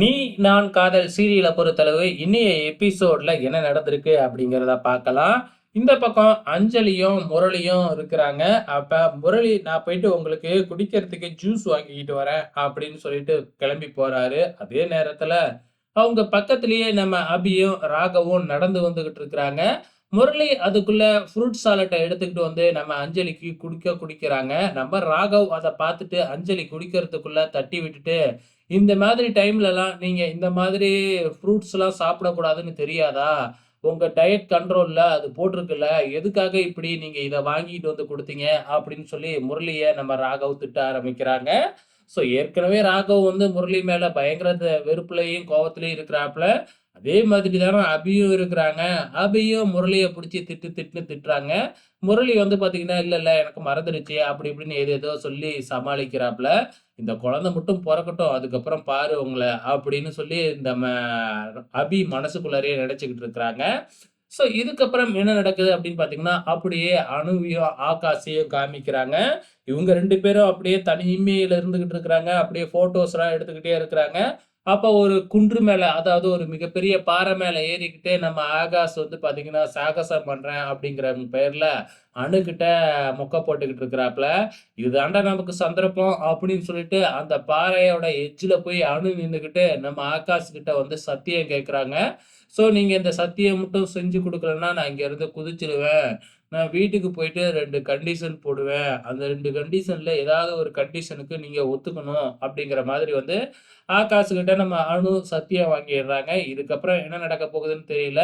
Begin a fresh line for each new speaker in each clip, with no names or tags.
நீ நான் காதல் சீரியலை பொறுத்தளவு இன்னைய எபிசோட்ல என்ன நடந்திருக்கு அப்படிங்கிறத பார்க்கலாம். இந்த பக்கம் அஞ்சலியும் முரளியும் இருக்கிறாங்க. அப்ப முரளி நான் போயிட்டு உங்களுக்கு குடிக்கிறதுக்கு ஜூஸ் வாங்கிக்கிட்டு வரேன் அப்படின்னு சொல்லிட்டு கிளம்பி போறாரு. அதே நேரத்துல அவங்க பக்கத்திலேயே நம்ம அபியும் ராகவும் நடந்து வந்துகிட்டு இருக்கிறாங்க. முரளி அதுக்குள்ள ஃப்ரூட் சாலட்டை எடுத்துக்கிட்டு வந்து நம்ம அஞ்சலிக்கு குடிக்க குடிக்கிறாங்க நம்ம ராகவ் அதை பார்த்துட்டு அஞ்சலி குடிக்கிறதுக்குள்ள தட்டி விட்டுட்டு இந்த மாதிரி டைம்லலாம் நீங்கள் இந்த மாதிரி ஃப்ரூட்ஸ்லாம் சாப்பிடக்கூடாதுன்னு தெரியாதா? உங்கள் டயட் கண்ட்ரோலில் அது போட்டிருக்குல்ல. எதுக்காக இப்படி நீங்கள் இதை வாங்கிட்டு வந்து கொடுத்தீங்க அப்படின்னு சொல்லி முரளியை நம்ம ராகவ் திட்ட ஆரம்பிக்கிறாங்க. ஸோ ஏற்கனவே ராகவ் வந்து முரளி மேலே பயங்கர வெறுப்புலையும் கோவத்துலேயும் இருக்கிறாப்புல. அதே மாதிரி தான அபியும் இருக்கிறாங்க. அபியும் முரளியை பிடிச்சி திட்டு திட்டுன்னு திட்டுறாங்க. முரளி வந்து பார்த்தீங்கன்னா, இல்லை இல்லை எனக்கு மறந்துடுச்சு" அப்படி இப்படின்னு ஏதேதோ சொல்லி சமாளிக்கிறாப்புல. "இந்த குழந்தை மட்டும் பிறக்கட்டும் அதுக்கப்புறம் பாரு உங்களை அப்படின்னு சொல்லி இந்த ம அபி மனசுக்குள்ளாரையே நினச்சிக்கிட்டு இருக்கிறாங்க. ஸோ இதுக்கப்புறம் என்ன நடக்குது அப்படின்னு பார்த்தீங்கன்னா, அப்படியே அனுவையும், ஆகாஷையும் காமிக்கிறாங்க. இவங்க ரெண்டு பேரும் அப்படியே தனிமையில் இருந்துகிட்டு இருக்கிறாங்க. அப்படியே ஃபோட்டோஸ்லாம் எடுத்துக்கிட்டே இருக்கிறாங்க. அப்போ ஒரு குன்று மேலே அதாவது ஒரு மிகப்பெரிய பாறை மேலே ஏறிக்கிட்டே நம்ம ஆகாஷ் வந்து பார்த்தீங்கன்னா, சாகசம் பண்ணுறேன் அப்படிங்கிற பேரில் அணுகிட்ட மொக்க போட்டுக்கிட்டு இருக்கிறாப்புல. இதுதாண்டா நமக்கு சந்தர்ப்பம்" அப்படின்னு சொல்லிட்டு அந்த பாறையோட எஜ்ஜில் போய் அணு நின்றுக்கிட்டு நம்ம ஆகாஷ் கிட்ட வந்து சத்தியம் கேட்குறாங்க. "ஸோ நீங்கள் இந்த சத்தியம் மட்டும் செஞ்சு கொடுக்கலன்னா நான் இங்கேருந்து குதிச்சிடுவேன் நான் வீட்டுக்கு போயிட்டு ரெண்டு கண்டிஷன் போடுவேன். அந்த ரெண்டு கண்டிஷனில் ஏதாவது ஒரு கண்டிஷனுக்கு நீங்கள் ஒத்துக்கணும்" அப்படிங்கிற மாதிரி வந்து ஆகாஷ் நம்ம அணு சத்தியம் வாங்கிடுறாங்க. இதுக்கப்புறம் என்ன நடக்க போகுதுன்னு தெரியல.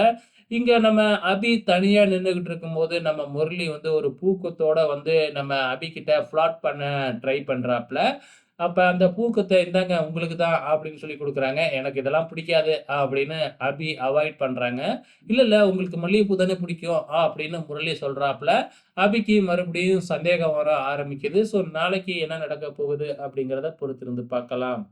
இங்கே நம்ம அபி தனியாக நின்றுக்கிட்டு இருக்கும்போது, நம்ம முரளி வந்து ஒரு பூக்கத்தோட வந்து நம்ம அபிக்கிட்ட ஃப்ளாட் பண்ண ட்ரை பண்ணுறாப்புல அப்போ அந்த பூக்கத்தை "இந்தாங்க உங்களுக்கு தான்" அப்படின்னு சொல்லி கொடுக்குறாங்க "எனக்கு இதெல்லாம் பிடிக்காது" அப்படின்னு அபி அவாய்ட் பண்ணுறாங்க இல்லை இல்லை உங்களுக்கு மல்லிகைப்பூ தானே பிடிக்கும்" அப்படின்னு முரளி சொல்கிறாப்புல அபிக்கு மறுபடியும் சந்தேகம் வர ஆரம்பிக்குது. ஸோ நாளைக்கு என்ன நடக்க போகுது அப்படிங்கிறத பொறுத்திருந்து பார்க்கலாம்.